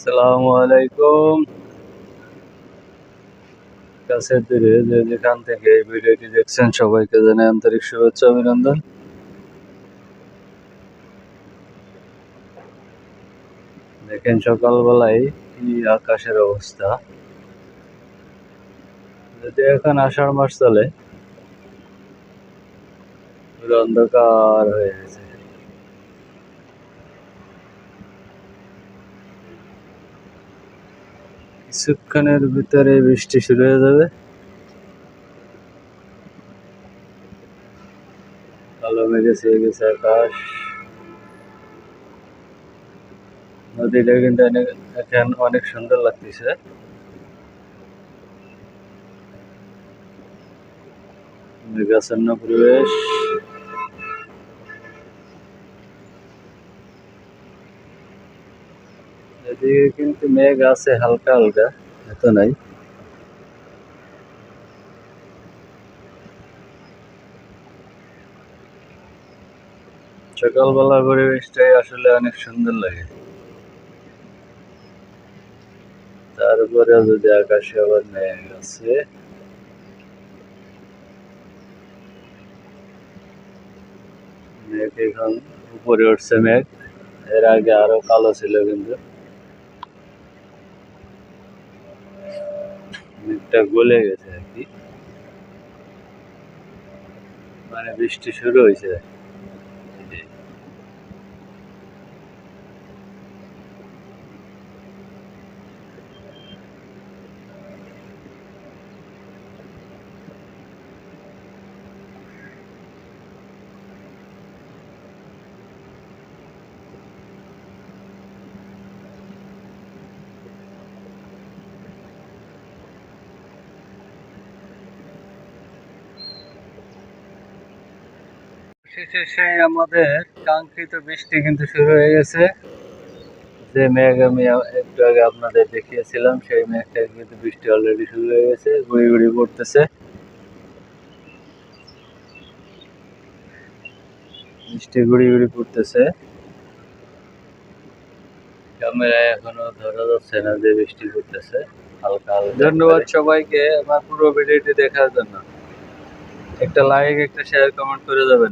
আসসালামু আলাইকুম কাছের দূরে যেখান থেকে এই ভিডিওটি দেখছেন, সবাইকে আন্তরিক শুভেচ্ছা, অভিনন্দন। দেখেন সকালবেলায় কি আকাশের অবস্থা। যদি এখন আষাঢ় মাস চলে অন্ধকার হয়ে গেছে। কিছুক্ষণের ভিতরে বৃষ্টি শুরু হয়ে যাবে। কালো মেঘে গেছে আকাশ। নদীটা কিন্তু অনেক, এখন অনেক সুন্দর লাগতেছে। মেঘাচ্ছন্ন পরিবেশ। এদিকে কিন্তু মেঘ আছে, হালকা হালকা, এত নাই। সকালবেলা পরিবেশটাই আসলে অনেক সুন্দর লাগে। তারপরে যদি আকাশে আবার মেঘ আছে। মেঘ এখন উপরে উঠছে মেঘ। এর আগে আরও কালো ছিল কিন্তু। মেঘটা গলে গেছে আর কি। মানে বৃষ্টি শুরু হয়েছে। শেষে সেই আমাদের কাঙ্ক্ষিত বৃষ্টি কিন্তু শুরু হয়ে গেছে। যে মেঘ আমি একটু আগে আপনাদের দেখিয়েছিলাম, সেই মেঘটা কিন্তু বৃষ্টি অলরেডি শুরু হয়ে গেছে গুড়ি পড়তেছে। বৃষ্টি পড়তেছে। ক্যামেরায় এখনও ধরা যাচ্ছে না যে বৃষ্টি পড়তেছে, হালকা ধন্যবাদ সবাইকে, আমার পুরো ভিডিওটি দেখার জন্য। একটা লাইক একটা শেয়ার কমেন্ট করে যাবেন।